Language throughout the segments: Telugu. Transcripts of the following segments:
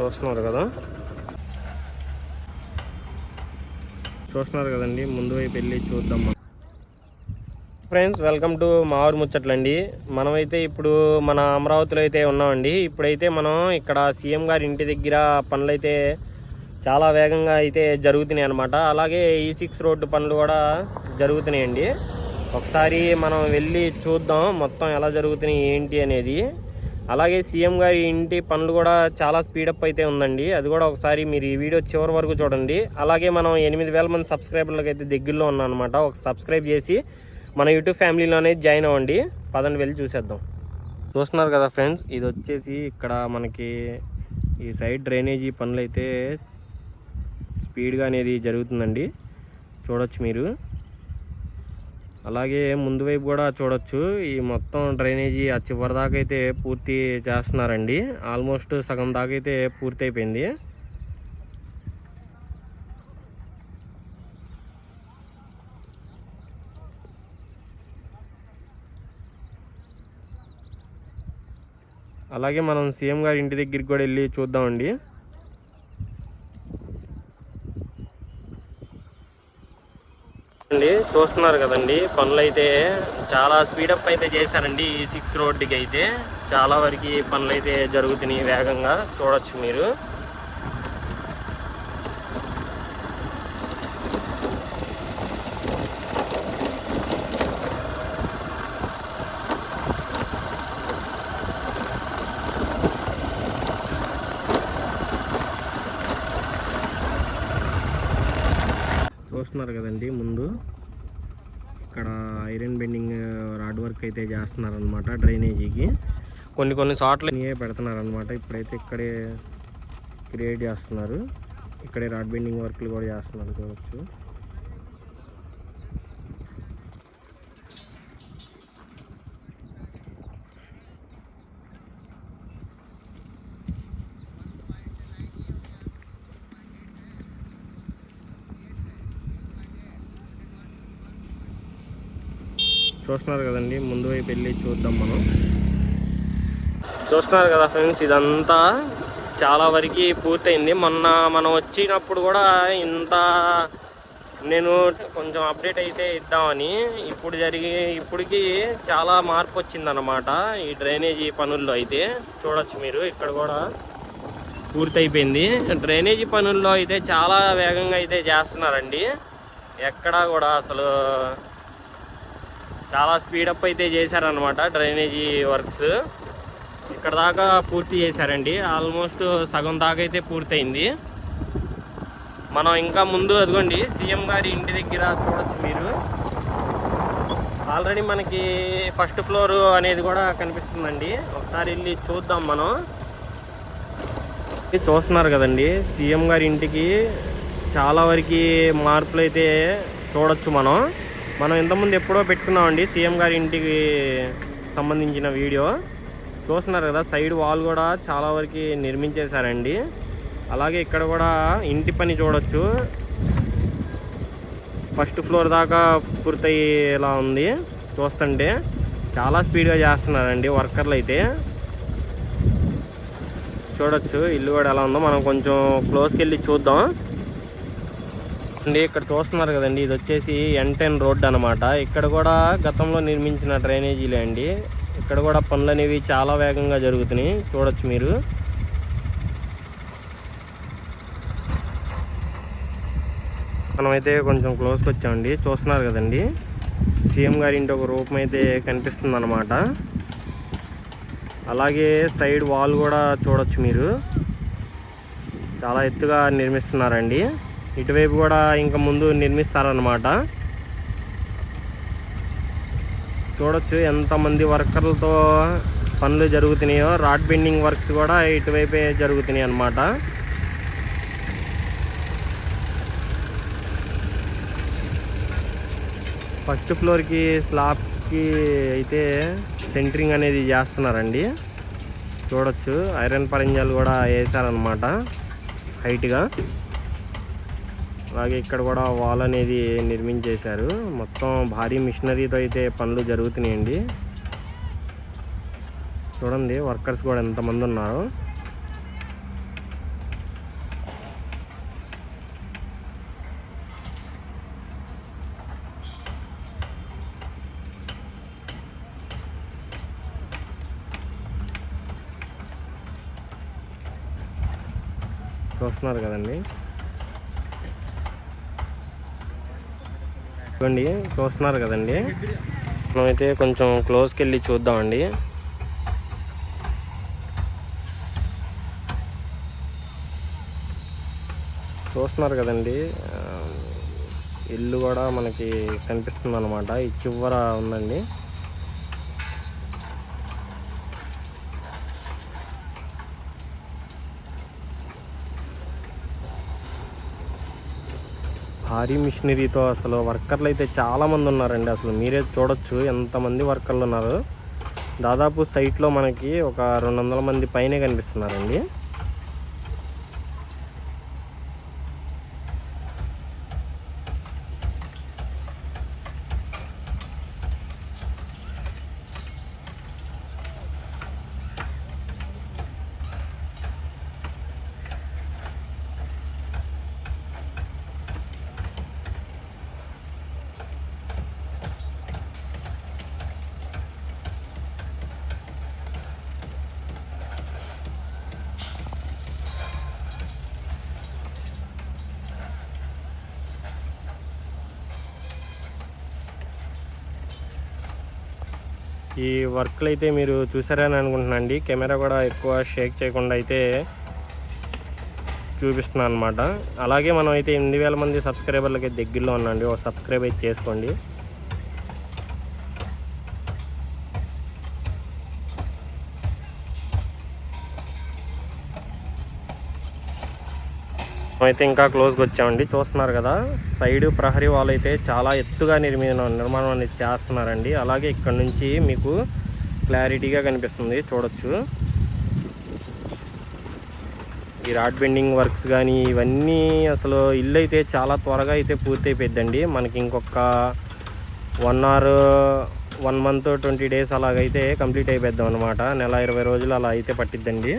చూస్తున్నారు కదా? చూస్తున్నారు కదండి ముందు వైపు వెళ్ళి చూద్దాం. ఫ్రెండ్స్ వెల్కమ్ టు మావూరు ముచ్చట్లండి. మనమైతే ఇప్పుడు మన అమరావతిలో అయితే ఉన్నామండి. ఇప్పుడైతే మనం ఇక్కడ సీఎం గారి ఇంటి దగ్గర పనులైతే చాలా వేగంగా అయితే జరుగుతున్నాయి అనమాట అలాగే ఈ సిక్స్ రోడ్డు పనులు కూడా జరుగుతున్నాయండి. ఒకసారి మనం వెళ్ళి చూద్దాం మొత్తం ఎలా జరుగుతున్నాయి ఏంటి అనేది. అలాగే సీఎం గారి ఇంటి పనులు కూడా చాలా స్పీడప్ అయితే ఉందండి. అది కూడా ఒకసారి మీరు ఈ వీడియో చివరి వరకు చూడండి. అలాగే మనం ఎనిమిది వేల మంది సబ్స్క్రైబర్లకు అయితే దగ్గరలో ఉన్నాం అనమాట ఒక సబ్స్క్రైబ్ చేసి మన యూట్యూబ్ ఫ్యామిలీలోనే జాయిన్ అవ్వండి. పదండి వెళ్ళి చూసేద్దాం. చూస్తున్నారు కదా ఫ్రెండ్స్ ఇది వచ్చేసి ఇక్కడ మనకి ఈ సైడ్ డ్రైనేజీ పనులు అయితే స్పీడ్గా అనేది జరుగుతుందండి. చూడొచ్చు మీరు. అలాగే ముందు వైపు కూడా చూడొచ్చు. ఈ మొత్తం డ్రైనేజీ ఆ చివరి దాకా అయితే పూర్తి చేస్తున్నారండి. ఆల్మోస్ట్ సగం దాకా అయితే పూర్తి అయిపోయింది. అలాగే మనం సీఎం గారి ఇంటి దగ్గరికి కూడా వెళ్ళి చూద్దామండి అండి చూస్తున్నారు కదండి పనులు అయితే చాలా స్పీడప్ అయితే చేశారండి ఈ సిక్స్ రోడ్డుకి అయితే. చాలా వరకు పనులు అయితే జరుగుతున్నాయి వేగంగా చూడొచ్చు మీరు. చూస్తున్నారు కదండి ముందు. ఇక్కడ ఐరన్ బెండింగ్ రాడ్ వర్క్ అయితే చేస్తున్నారనమాట డ్రైనేజీకి. కొన్ని కొన్ని చోట్ల నీయే పెడుతున్నారనమాట ఇప్పుడైతే ఇక్కడే క్రియేట్ చేస్తున్నారు. ఇక్కడే రాడ్ బెండింగ్ వర్క్లు కూడా చేస్తున్నారు చూడవచ్చు చూస్తున్నారు కదండి. ముందు వైపు వెళ్ళి చూద్దాం మనం. చూస్తున్నారు కదా ఫ్రెండ్స్ ఇదంతా చాలా వరకు పూర్తయింది. మొన్న మనం వచ్చినప్పుడు కూడా ఇంత నేను కొంచెం అప్డేట్ అయితే ఇద్దామని ఇప్పుడు జరిగి ఇప్పటికి చాలా మార్పు వచ్చిందన్నమాట ఈ డ్రైనేజీ పనుల్లో అయితే. చూడొచ్చు మీరు ఇక్కడ కూడా పూర్తయిపోయింది. డ్రైనేజీ పనుల్లో అయితే చాలా వేగంగా అయితే చేస్తున్నారండి. ఎక్కడా కూడా అసలు చాలా స్పీడప్ అయితే చేశారనమాట డ్రైనేజీ వర్క్స్. ఇక్కడ దాకా పూర్తి చేశారండి. ఆల్మోస్ట్ సగం దాకా అయితే పూర్తయింది. మనం ఇంకా ముందు అదిగోండి సీఎం గారి ఇంటి దగ్గర చూడొచ్చు మీరు. ఆల్రెడీ మనకి ఫస్ట్ ఫ్లోర్ అనేది కూడా కనిపిస్తుందండి. ఒకసారి వెళ్ళి చూద్దాం మనం. చూస్తున్నారు కదండి సీఎం గారి ఇంటికి చాలా వరకు మార్పులు అయితే చూడొచ్చు మనం. మనం ఇంతకుముందు ఎప్పుడో పెట్టుకున్నామండి. సీఎం గారి ఇంటికి సంబంధించిన వీడియో. చూస్తున్నారు కదా సైడ్ వాల్ కూడా చాలా వరకు నిర్మించేశారండి. అలాగే ఇక్కడ కూడా ఇంటి పని చూడొచ్చు. ఫస్ట్ ఫ్లోర్ దాకా పూర్తయ్యేలా ఉంది. చూస్తుంటే చాలా స్పీడ్గా చేస్తున్నారండి వర్కర్లు అయితే. చూడొచ్చు ఇల్లు కూడా ఎలా ఉందో. మనం కొంచెం క్లోజ్కి వెళ్ళి చూద్దాం. అండి ఇక్కడ చూస్తున్నారు కదండి ఇది వచ్చేసి ఎన్ టెన్ రోడ్ అనమాట ఇక్కడ కూడా గతంలో నిర్మించిన డ్రైనేజీలే అండి. ఇక్కడ కూడా పనులు అనేవి చాలా వేగంగా జరుగుతున్నాయి. చూడొచ్చు మీరు. మనమైతే కొంచెం క్లోజ్కి వచ్చామండి. చూస్తున్నారు కదండి. సీఎం గారి ఇంటి ఒక రూపం అయితే కనిపిస్తుంది అనమాట అలాగే సైడ్ వాల్ కూడా చూడొచ్చు మీరు. చాలా ఎత్తుగా నిర్మిస్తున్నారండి. ఇటువైపు కూడా ఇంకా ముందు నిర్మిస్తారనమాట చూడొచ్చు ఎంతమంది వర్కర్లతో పనులు జరుగుతున్నాయో. రాడ్ బెండింగ్ వర్క్స్ కూడా ఇటువైపే జరుగుతున్నాయి అన్నమాట. ఫస్ట్ ఫ్లోర్కి స్లాబ్కి అయితే సెంటరింగ్ అనేది చేస్తున్నారండి. చూడొచ్చు ఐరన్ పరింజాలు కూడా వేసారనమాట హైట్గా. అలాగే ఇక్కడ కూడా వాల్ అనేది నిర్మించేశారు. మొత్తం భారీ మిషనరీతో అయితే పనులు జరుగుతున్నాయండి. చూడండి వర్కర్స్ కూడా ఎంతమంది ఉన్నారు. చూస్తున్నారు కదండి. చూడండి చూస్తున్నారు కదండి. మనమైతే కొంచెం క్లోజ్కి వెళ్ళి చూద్దామండి. చూస్తున్నారు కదండి. ఇల్లు కూడా మనకి కనిపిస్తుంది అనమాట ఈ చివర ఉందండి. భారీ మిషనరీతో అసలు వర్కర్లు అయితే చాలా మంది ఉన్నారండి అసలు మీరే చూడొచ్చు ఎంతమంది వర్కర్లు ఉన్నారు దాదాపు సైట్లో మనకి ఒక రెండు వందల మంది పైనే కనిపిస్తున్నారండి. ఈ వర్క్లు అయితే మీరు చూసారని అనుకుంటున్నాను అండి కెమెరా కూడా ఎక్కువ షేక్ చేయకుండా అయితే చూపిస్తున్నాను అనమాట అలాగే మనం అయితే ఎనిమిది వేల మంది సబ్స్క్రైబర్లకి దగ్గరలో ఉన్నాండి ఒక సబ్స్క్రైబ్ అయితే చేసుకోండి. అయితే ఇంకా క్లోజ్గా వచ్చామండి. చూస్తున్నారు కదా సైడ్ ప్రహరీ వాల్ అయితే చాలా ఎత్తుగా నిర్మిన నిర్మాణం అనేది చేస్తున్నారండి. అలాగే ఇక్కడ నుంచి మీకు క్లారిటీగా కనిపిస్తుంది చూడొచ్చు. ఈ రాడ్ బెండింగ్ వర్క్స్ కానీ ఇవన్నీ అసలు ఇల్లు అయితే చాలా త్వరగా అయితే పూర్తయిపోయిద్దండి. మనకి ఇంకొక one hour one month twenty days అలాగైతే కంప్లీట్ అయిపోద్దాం అనమాట నెల ఇరవై రోజులు అలా అయితే పట్టిద్దండి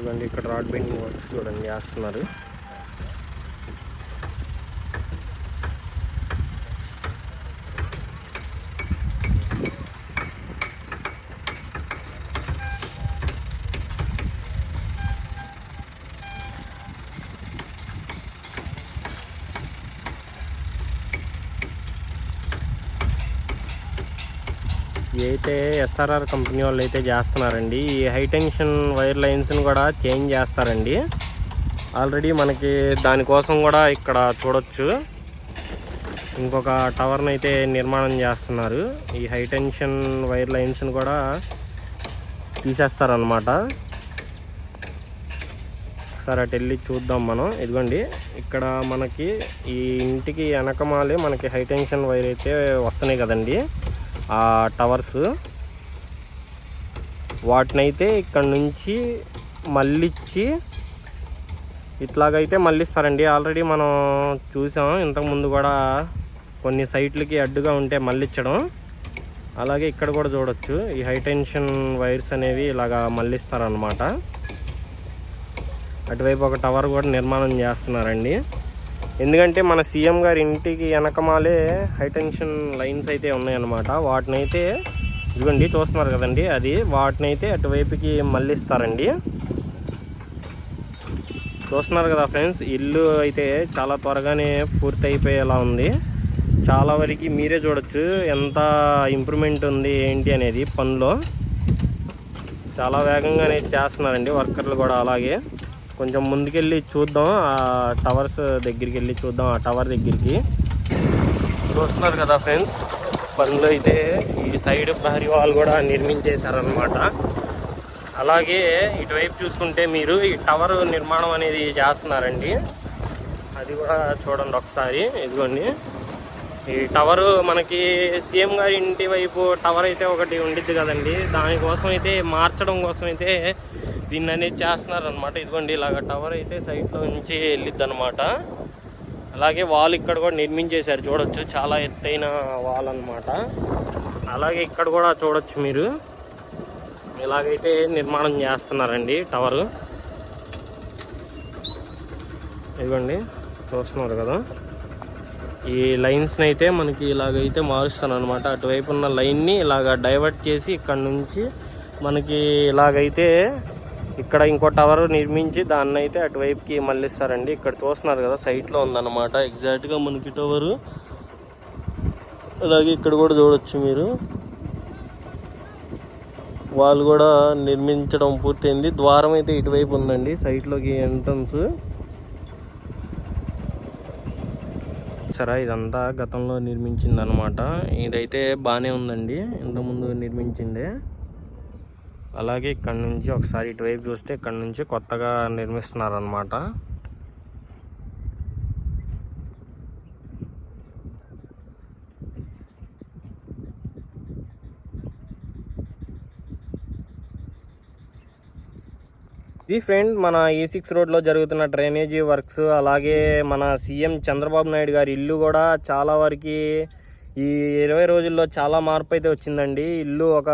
ఇవ్వండి ఇక్కడ రాడ్ బెండింగ్ వర్క్ చూడండి వేస్తున్నారు. అయితే ఎస్ఆర్ఆర్ కంపెనీ వాళ్ళు అయితే చేస్తున్నారండి. ఈ హైటెన్షన్ వైర్ లైన్స్ని కూడా చేంజ్ చేస్తారండి. ఆల్రెడీ మనకి దానికోసం కూడా ఇక్కడ చూడొచ్చు. ఇంకొక టవర్ని అయితే నిర్మాణం చేస్తున్నారు. ఈ హైటెన్షన్ వైర్ లైన్స్ని కూడా తీసేస్తారనమాట ఒకసారి అటు వెళ్ళి చూద్దాం మనం. ఇదిగోండి ఇక్కడ మనకి ఈ ఇంటికి వెనకమాలే మనకి హై టెన్షన్ వైర్ అయితే వస్తున్నాయి కదండి. ఆ టవర్స్. వాటినైతే ఇక్కడ నుంచి మళ్ళిచ్చి ఇట్లాగైతే మళ్ళిస్తారండి. ఆల్రెడీ మనం చూసాం ఇంతకుముందు కూడా కొన్ని సైట్లకి అడ్డుగా ఉంటే మళ్ళించడం అలాగే ఇక్కడ కూడా చూడొచ్చు ఈ హైటెన్షన్ వైర్స్ అనేవి ఇలాగా మళ్ళిస్తారనమాట అటువైపు ఒక టవర్ కూడా నిర్మాణం చేస్తున్నారండి. ఎందుకంటే మన సీఎం గారి ఇంటికి వెనకమాలే హైటెన్షన్ లైన్స్ అయితే ఉన్నాయన్నమాట. వాటినైతే ఇదిగోండి చూస్తున్నారు కదండి అది వాటినైతే అటువైపుకి మళ్ళిస్తారండి. చూస్తున్నారు కదా ఫ్రెండ్స్ ఇల్లు అయితే చాలా త్వరగానే పూర్తి అయిపోయేలా ఉంది. చాలా వరకు మీరే చూడొచ్చు ఎంత ఇంప్రూవ్మెంట్ ఉంది ఏంటి అనేది పనిలో. చాలా వేగంగానే చేస్తున్నారండి వర్కర్లు కూడా అలాగే. కొంచెం ముందుకెళ్ళి చూద్దాం. ఆ టవర్స్ దగ్గరికి వెళ్ళి చూద్దాం ఆ టవర్ దగ్గరికి. చూస్తున్నారు కదా ఫ్రెండ్స్ పనులు అయితే ఈ సైడ్ ప్రహరీ వాళ్ళు కూడా నిర్మించేశారనమాట అలాగే ఇటువైపు చూసుకుంటే మీరు ఈ టవర్ నిర్మాణం అనేది చేస్తున్నారండి. అది కూడా చూడండి ఒకసారి ఇదిగోండి. ఈ టవరు మనకి సీఎం గారి ఇంటి వైపు టవర్ అయితే ఒకటి ఉండిద్ది కదండి. దానికోసం అయితే మార్చడం కోసం అయితే దీన్ని అనేది చేస్తున్నారు అనమాట ఇదిగోండి ఇలాగ టవర్ అయితే సైట్లో నుంచి వెళ్ళిద్ది అనమాట అలాగే వాల్ ఇక్కడ కూడా నిర్మించేశారు. చూడొచ్చు చాలా ఎత్తైన వాల్ అనమాట అలాగే ఇక్కడ కూడా చూడొచ్చు మీరు. ఇలాగైతే నిర్మాణం చేస్తున్నారండి టవర్ ఇదిగోండి చూస్తున్నారు కదా. ఈ లైన్స్ని అయితే మనకి ఇలాగైతే మారుస్తాను అనమాట అటువైపు ఉన్న లైన్ని ఇలాగ డైవర్ట్ చేసి ఇక్కడ నుంచి మనకి ఇలాగైతే ఇక్కడ ఇంకో టవర్ నిర్మించి దాన్ని అయితే అటువైపుకి మళ్ళిస్తారండి. ఇక్కడ చూస్తున్నారు కదా సైట్లో ఉందన్నమాట. ఎగ్జాక్ట్గా మనకి టవరు. అలాగే ఇక్కడ కూడా చూడొచ్చు మీరు. వాళ్ళు కూడా నిర్మించడం పూర్తయింది. ద్వారం అయితే ఇటువైపు ఉందండి సైట్లోకి ఎంట్రన్స్. సరే ఇదంతా గతంలో నిర్మించింది అనమాట ఇదైతే బాగానే ఉందండి. ఇంతకుముందు నిర్మించిందే. అలాగే ఇక్కడ నుంచి ఒకసారి ఇటువైపు చూస్తే ఇక్కడ నుంచి కొత్తగా నిర్మిస్తున్నారనమాట ఇది ఫ్రెండ్ మన ఈ సిక్స్ రోడ్లో జరుగుతున్న డ్రైనేజీ వర్క్స్ అలాగే మన సీఎం చంద్రబాబు నాయుడు గారి ఇల్లు కూడా చాలా వరకు ఈ ఇరవై రోజుల్లో చాలా మార్పు అయితే వచ్చిందండి. ఇల్లు ఒక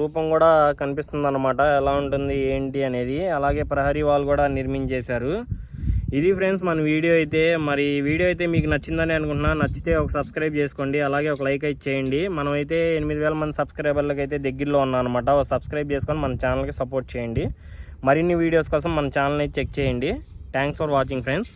రూపం కూడా కనిపిస్తుంది అనమాట ఎలా ఉంటుంది ఏంటి అనేది. అలాగే ప్రహరీ వాల్ కూడా నిర్మించేశారు. ఇది ఫ్రెండ్స్ మన వీడియో అయితే. మరి వీడియో అయితే మీకు నచ్చిందని అనుకుంటున్నా. నచ్చితే ఒక సబ్స్క్రైబ్ చేసుకోండి. అలాగే ఒక లైక్ అయితే చేయండి. మనం అయితే ఎనిమిది వేల మంది సబ్స్క్రైబర్లకు అయితే దగ్గరలో ఉన్నాం అనమాట ఒక సబ్స్క్రైబ్ చేసుకొని మన ఛానల్కి సపోర్ట్ చేయండి. మరిన్ని వీడియోస్ కోసం మన ఛానల్ని చెక్ చేయండి. Thanks for watching friends